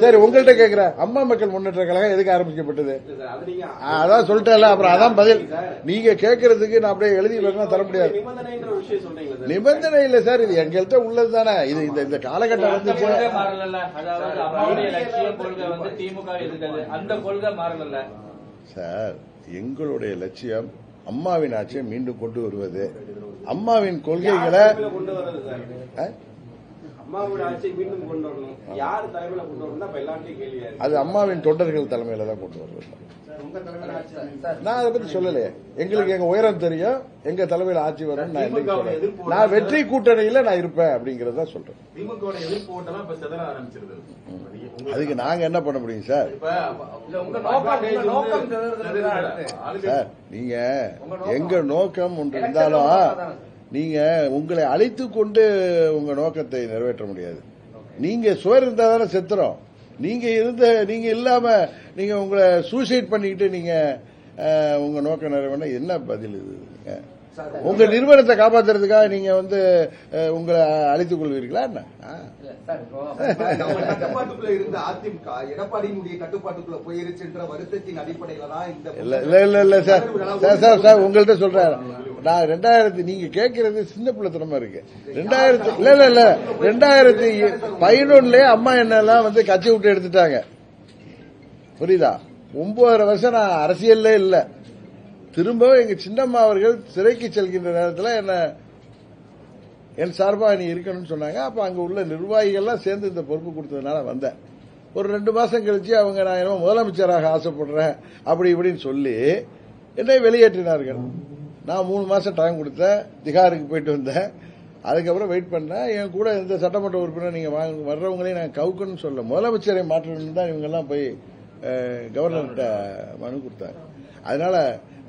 சரி உங்கள்கிட்ட கேக்குறேன். அம்மா மக்கள் முன்னேற்ற கழகம் எதுக்கு ஆரம்பிக்கப்பட்டது? அதான் சொல்லிட்டேன்ல அப்புறம் அதான் பதில். நீங்க கேட்கறதுக்கு நான் அப்படியே எழுதி தர முடியாது. நிபந்தனை இல்ல சார் இது எங்கள்கிட்ட உள்ளது தானே இது இந்த இந்த காலகட்டம் வந்துச்சு. சார் எங்களுடைய லட்சியம் அம்மாவின் ஆட்சியை மீண்டும் கொண்டு வருவது. அம்மாவின் கொள்கைகளை அது அம்மாவின் தொண்டர்கள் தலைமையில தான் கொண்டு வருவது நான் அதை பத்தி சொல்லலையே. எங்களுக்கு எங்க உயரம் தெரியும். எங்க தலைமையில ஆட்சி வரும் நான் நான் வெற்றி கூட்டணியில நான் இருப்பேன் அப்படிங்கறத சொல்றேன். அதுக்கு நாங்க என்ன பண்ண முடியும் சார்? சார் நீங்க. எங்க நோக்கம் ஒன்று இருந்தாலும். நீங்க உங்களை அழைத்து கொண்டு உங்க நோக்கத்தை நிறைவேற்ற முடியாது. நீங்க சுவர் இருந்தா தானே செத்துறோம். நீங்க இருந்த நீங்க இல்லாம நீங்க உங்களை சூசைட் பண்ணிக்கிட்டு நீங்க உங்க நோக்கம் நிறைவேற என்ன பதில் இது? உங்க நிறுவனத்தை காப்பாத்துறதுக்காக நீங்க வந்து உங்களை அழைத்துக் கொள்வீர்களா என்ன? இருந்த அதிமுக எடப்பாடியினுடைய கட்டுப்பாட்டுக்குள்ள போயிருச்சுன்ற வருத்தத்தின் அடிப்படையில தான் இல்ல இல்ல இல்ல சார் சார் சார் உங்கள்ட்ட சொல்றேன். நான் ரெண்டாயிரத்தி நீங்க கேட்கறது சின்ன பிள்ளைத்தனமா இருக்கு. ரெண்டாயிரத்தி இல்ல இல்ல இல்ல. ரெண்டாயிரத்தி பதினொன்னுலயே அம்மா என்னெல்லாம் வந்து கட்சி விட்டு எடுத்துட்டாங்க. புரியுதா? ஒன்பதரை வருஷம் நான் அரசியல்ல இல்ல. திரும்பவும் எங்க சின்னம்மா அவர்கள் சிறைக்கு செல்கின்ற நேரத்தில் என்ன என் சார்பாக நீ இருக்கணும்னு சொன்னாங்க. அப்ப அங்க உள்ள நிர்வாகிகள்லாம் சேர்ந்து இந்த பொறுப்பு கொடுத்ததுனால வந்தேன். ஒரு ரெண்டு மாசம் கழிச்சு அவங்க நான் என்ன முதலமைச்சராக ஆசைப்படுறேன் அப்படி இப்படின்னு சொல்லி என்னை வெளியேற்றினார்கள். நான் மூணு மாசம் டைம் கொடுத்தேன் திகாருக்கு போயிட்டு வந்தேன். அதுக்கப்புறம் வெயிட் பண்ணேன். என் கூட இந்த சட்டமன்ற உறுப்பினர் நீங்க வாங்க வர்றவங்களையும் நான் கவுக்குன்னு சொல்ல முதலமைச்சரை மாற்றணும்னு தான் இவங்கெல்லாம் போய் கவர்னர்கிட்ட மனு கொடுத்தாங்க. அதனால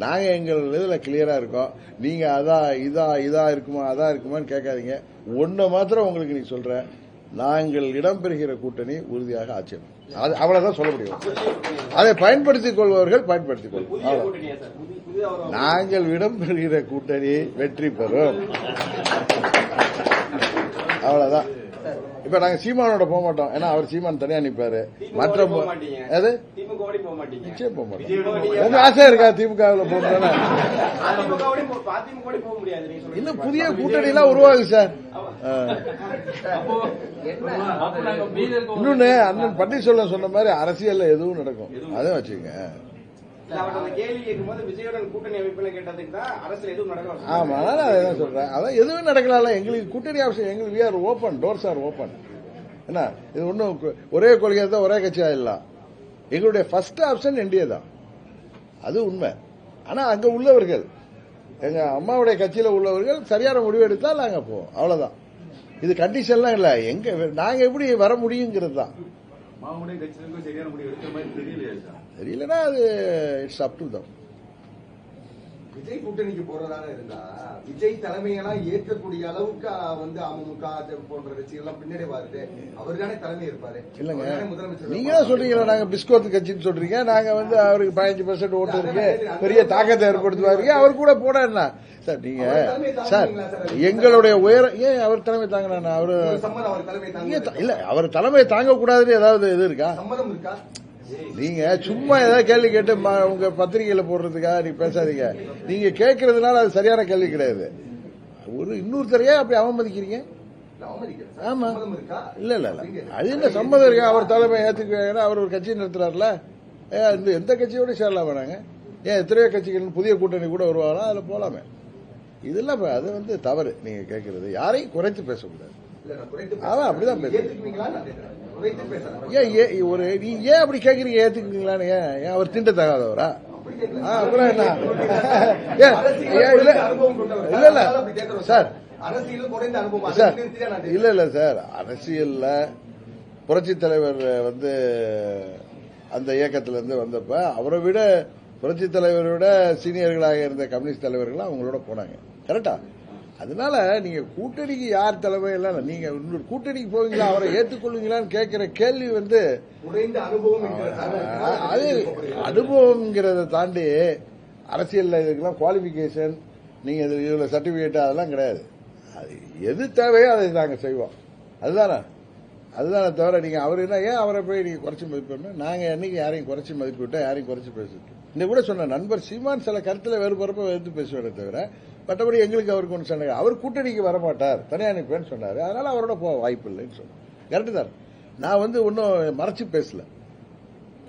நாங்க எங்கள் இதுல கிளியரா இருக்கோம். நீங்க அதா இதா இதா இருக்குமா அதா இருக்குமான்னு கேட்காதீங்க. ஒன்ன மாத்திரம் உங்களுக்கு நீ சொல்றேன். நாங்கள் இடம்பெறுகிற கூட்டணி உறுதியாக ஆட்சி. அது அவ்வளவுதான் சொல்ல முடியும். அதை பயன்படுத்திக் கொள்பவர்கள் பயன்படுத்திக் கொள்வோம் நாங்கள் இடம்பெறுகிற கூட்டணி வெற்றி பெறும். அவ்வளவுதான். இப்ப நாங்க சீமானோட போக மாட்டோம். ஏன்னா அவர் சீமான் தனியா நிப்பாரு. மற்ற திமுக போக மாட்டீங்க. அது நிச்சயம் போக மாட்டோம். உங்க ஆசை இருக்கா திமுகவில் போகணும்னு? இன்னும் புதிய கூட்டணி எல்லாம் உருவாகுது சார். இன்னொன்னு அண்ணன் பன்னீர்செல்வம் சொன்ன மாதிரி அரசியல்ல எதுவும் நடக்கும். அதை வச்சுங்க ஆமா நான் அதான் சொல்றேன். அதான் எதுவும் நடக்கலாம் எங்களுக்கு கூட்டணி ஆப்ஷன் எங்களுக்கு we are open doors are open என்ன? இது ஒன்றும் ஒரே கொள்கை தான் ஒரே கட்சி ஆயிடலாம். எங்களுடைய ஃபர்ஸ்ட் ஆப்ஷன் என்டிஏ தான். அது உண்மை. ஆனா அங்க உள்ளவர்கள் எங்க அம்மாவுடைய கட்சியில உள்ளவர்கள் சரியான முடிவு எடுத்தால் நாங்க போவோம். அவ்வளவுதான். இது கண்டிஷன்லாம் இல்லை. எங்க நாங்க எப்படி வர முடியுங்கிறது தான். மாவுடைய கட்சியிலும் சரியான முடிவு எடுக்கிற மாதிரி தெரியலையா தெரியலன்னா அது it's up to them Vijay கூட்டணிக்கு போறதாக இருந்தா விஜய் தலைமையெல்லாம் ஏற்கக்கூடிய அளவுக்கு வந்து அமமுக போன்ற கட்சிகள்லாம் பின்னாடி வருது. அவர் தானே தலைமை இருப்பாரு. இல்லங்க. முதலமைச்சர் நீங்க சொல்றீங்களா? நாங்க பிஸ்கோத் கட்சின்னு சொல்றீங்க. நாங்க வந்து அவருக்கு பதினஞ்சு பர்சன்ட் ஓட்டு இருக்கு. பெரிய தாக்கத்தை ஏற்படுத்துவாரு. அவர் கூட போட என்ன சார் நீங்க சார் எங்களுடைய உயரம் ஏன் அவர் தலைமை தாங்கினா அவரு இல்ல அவர் தலைமை தாங்க கூடாதுன்னு ஏதாவது இது இருக்கா? சம்மதம் இருக்கா? நீங்க சும்மா ஏதாவது கேள்வி கேட்டு உங்க பத்திரிகையில போடுறதுக்காக நீங்க பேசாதீங்க. நீங்க கேட்கறதுனால அது சரியான கேள்வி கிடையாது. ஒரு இன்னொருத்தரையே அப்படி அவமதிக்கிறீங்க. ஆமா. இல்ல இல்ல இல்ல. அது என்ன சம்மதம் இருக்கு? அவர் தலைமை ஏத்துக்குவாங்க அவர் ஒரு கட்சி நடத்துறாருல எந்த கட்சியோட சேரலாம் வேணாங்க ஏன் எத்தனையோ கட்சிகள் புதிய கூட்டணி கூட வருவாங்களா? அதுல போலாமே. இதெல்லாம் அது வந்து தவறு. நீங்க கேட்கறது. யாரையும் குறைத்து பேசக்கூடாது பேசுறேன். அப்படிதான் பேசுறான். ஏன் ஏ ஒரு நீ ஏன் அப்படி கேக்குறீங்க? ஏற்றுக்குங்களான்னு ஏன்? ஏன் அவர் திண்ட தகாதவரா அப்புறம் என்ன? ஏன், இல்ல இல்ல சார். சார் இல்ல இல்ல சார். அரசியல்ல புரட்சி தலைவர் வந்து அந்த இயக்கத்துல இருந்து வந்தப்ப அவரை விட புரட்சி தலைவரை விட சீனியர்களாக இருந்த கம்யூனிஸ்ட் தலைவர்கள் அவங்களோட போனாங்க. கரெக்டா? அதனால நீங்க கூட்டணிக்கு யார் தலைமை எல்லாம் இல்ல. நீங்க இன்னொரு கூட்டணிக்கு போவீங்களா? அவரை ஏத்துக்கொள்வீங்களான்னு கேட்கிற கேள்வி வந்து குறைந்த அனுபவம் அது அனுபவம்ங்கிறத தாண்டி அரசியல்ல இதுக்கெல்லாம் குவாலிபிகேஷன் நீங்க இது இதுல சர்டிபிகேட் அதெல்லாம் கிடையாது. அது எது தேவையோ அதை நாங்க செய்வோம். அதுதானே? அதுதானே தவிர நீங்க அவர் என்ன ஏன் அவரை போய் நீங்க குறைச்சி மதிப்பிடணும் நாங்க என்னைக்கு யாரையும் குறைச்சி மதிப்பிட்டோம் யாரையும் குறைச்சி பேசிட்டு இந்த கூட சொன்ன நண்பர் சீமான் சில கருத்துல வேறுபறப்ப எடுத்து பேசுவாரே தவிர மற்றபடி எங்களுக்கு அவருக்கு ஒன்று சொன்னாங்க அவர் கூட்டணிக்கு வரமாட்டார் தனியாக அனுப்பேன்னு சொன்னார். அதனால அவரோட போக வாய்ப்பு இல்லைன்னு சொன்னார் கரெக்டு தான். நான் வந்து ஒன்றும் மறைச்சு பேசல.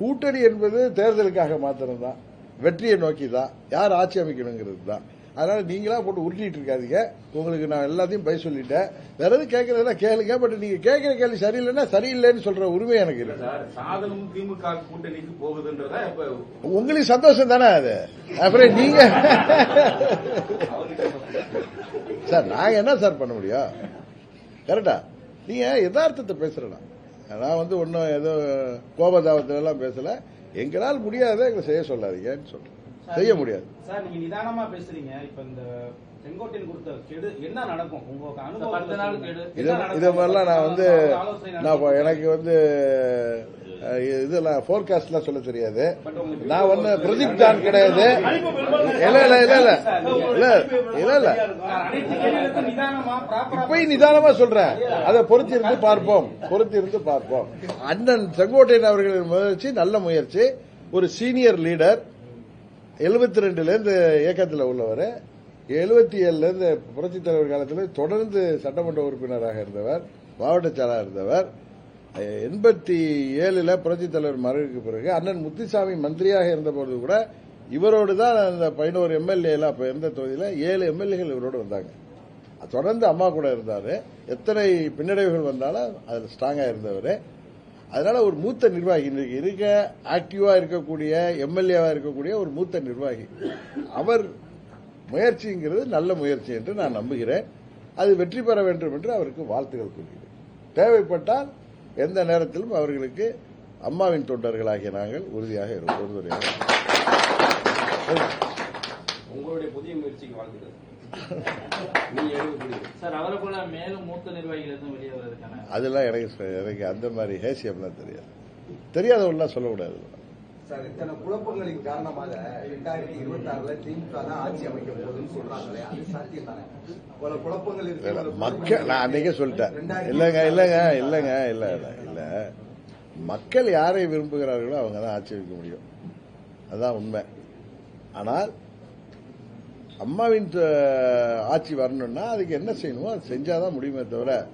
கூட்டணி என்பது தேர்தலுக்காக மாத்திரம்தான். வெற்றியை நோக்கி தான் யார் ஆட்சி அமைக்கணுங்கிறது தான் அதனால நீங்களா போட்டு உருட்டிட்டு இருக்காதீங்க. உங்களுக்கு நான் எல்லாத்தையும் பய சொல்லிட்டேன். வேற எதுவும் கேட்கறதுனா கேளுங்க. பட் நீங்க கேட்கிற கேள்வி சரியில்லைன்னா சரியில்லைன்னு சொல்ற உரிமை எனக்கு இருக்கு. உங்களுக்கு சந்தோஷம் தானே அது? அப்புறம் நீங்க சார் நாங்க என்ன சார் பண்ண முடியும்? கரெக்டா நீங்க யதார்த்தத்தை பேசுறேன்? நான் வந்து ஒன்னும் ஏதோ கோபதாபத்துல எல்லாம் பேசல. எங்களால் முடியாத எங்களை செய்ய சொல்லாதீங்கன்னு சொல்றேன். செய்ய முடியாது. சார் நீங்க நிதானமா பேசுறீங்க. இப்ப இந்த நான் வந்து நான் எனக்கு வந்து இதெல்லாம் போர்காஸ்ட்லாம் சொல்ல தெரியாது. நான் வந்து பிரதீப் தான் கிடையாது. இல்ல இல்ல இல்ல இல்ல. இல்ல இல்ல இல்ல. இப்பயும் நிதானமா சொல்றேன். அதை பொறுத்து இருந்து பார்ப்போம். பொறுத்து இருந்து பார்ப்போம். அண்ணன் செங்கோட்டையன் அவர்களின் முயற்சி நல்ல முயற்சி. ஒரு சீனியர் லீடர் எழுபத்தி ரெண்டுல இருந்து இயக்கத்தில் உள்ளவர் எழுபத்தி ஏழுல இருந்து தலைவர் காலத்தில் தொடர்ந்து சட்டமன்ற உறுப்பினராக இருந்தவர் மாவட்ட செயலாளர் இருந்தவர். எண்பத்தி ஏழுல புரட்சித் தலைவர் மறைவுக்கு பிறகு அண்ணன் முத்துசாமி மந்திரியாக இருந்தபோது கூட இவரோடு தான் அந்த பதினோரு எம்எல்ஏல அப்ப இருந்த தொகுதியில் ஏழு எம்எல்ஏகள் இவரோடு வந்தாங்க. தொடர்ந்து அம்மா கூட இருந்தாரு. எத்தனை பின்னடைவுகள் வந்தாலும் அதில் ஸ்ட்ராங்காக இருந்தவர். அதனால ஒரு மூத்த நிர்வாகி இருக்க ஆக்டிவா இருக்கக்கூடிய எம்எல்ஏவா இருக்கக்கூடிய ஒரு மூத்த நிர்வாகி. அவர் முயற்சிங்கிறது நல்ல முயற்சி என்று நான் நம்புகிறேன். அது வெற்றி பெற வேண்டும் என்று அவருக்கு வாழ்த்துகள் கூறுகிறேன். தேவைப்பட்டால் எந்த நேரத்திலும் அவர்களுக்கு அம்மாவின் தொண்டர்களாகிய நாங்கள் உறுதியாக இருப்போம். உங்களுடைய புதிய முயற்சிக்கு வாழ்த்துக்கள். சார் அவரை போல மேலும் மூத்த நிர்வாகிகள் எதுவும் வெளியே வர்றதுக்கான அதெல்லாம் எனக்கு எனக்கு அந்த மாதிரி ஹேசியம்லாம் தெரியாது. தெரியாதவங்களாம் சொல்லக்கூடாது. சார் இத்தனை குழப்பங்களின் காரணமாக இரண்டாயிரத்தி இருபத்தி ஆறுல திமுக தான் ஆட்சி அமைக்க போகுதுன்னு சொல்றாங்களே அது சாத்தியம் தானே. பல குழப்பங்கள் இருக்கு. இல்ல, பல மக்கள் நான் அன்னைக்கே சொல்லிட்டேன். இல்லங்க இல்லங்க இல்லங்க இல்ல இல்ல இல்ல மக்கள் யாரை விரும்புகிறார்களோ அவங்க தான் ஆட்சி வைக்க முடியும். அதான் உண்மை. ஆனால் அம்மாவின் ஆட்சி வரணும்னா அதுக்கு என்ன செய்யணுமோ அது செஞ்சாதான் முடியுமே தவிர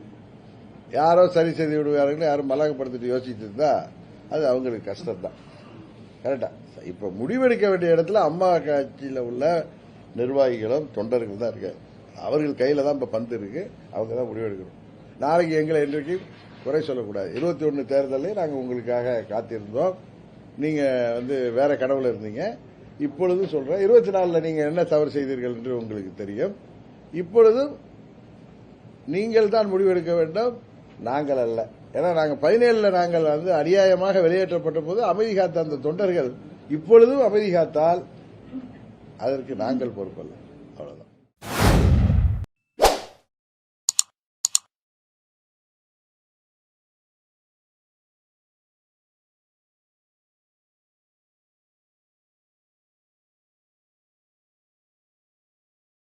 யாரோ சரி செய்து விடுவார்கள் யாரும் மலகப்படுத்திட்டு யோசிச்சுட்டு இருந்தா அது அவங்களுக்கு கஷ்டம் தான் கரெக்டா இப்ப முடிவெடுக்க வேண்டிய இடத்துல அம்மா கட்சியில உள்ள நிர்வாகிகளும் தொண்டர்கள் தான் இருக்காரு அவர்கள் கையில தான் இப்ப பந்து இருக்கு. அவங்க தான் முடிவெடுக்கணும். நாளைக்கு எங்களை இன்றைக்கு குறை சொல்லக்கூடாது. இருபத்தி ஒன்னு தேர்தலில் நாங்கள் உங்களுக்காக காத்திருந்தோம். நீங்க வந்து வேற கடவுள் இருந்தீங்க. இப்பொழுதும் சொல்றேன். இருபத்தி நாலுல நீங்க என்ன தவறு செய்தீர்கள் என்று உங்களுக்கு தெரியும். இப்பொழுதும் நீங்கள் தான் முடிவெடுக்க வேண்டும். நாங்கள் அல்ல. ஏன்னா நாங்கள் பதினேழுல நாங்கள் வந்து அநியாயமாக வெளியேற்றப்பட்ட போது அமைதி காத்த அந்த தொண்டர்கள் இப்பொழுதும் அமைதி காத்தால் அதற்கு நாங்கள் பொறுப்பல்ல.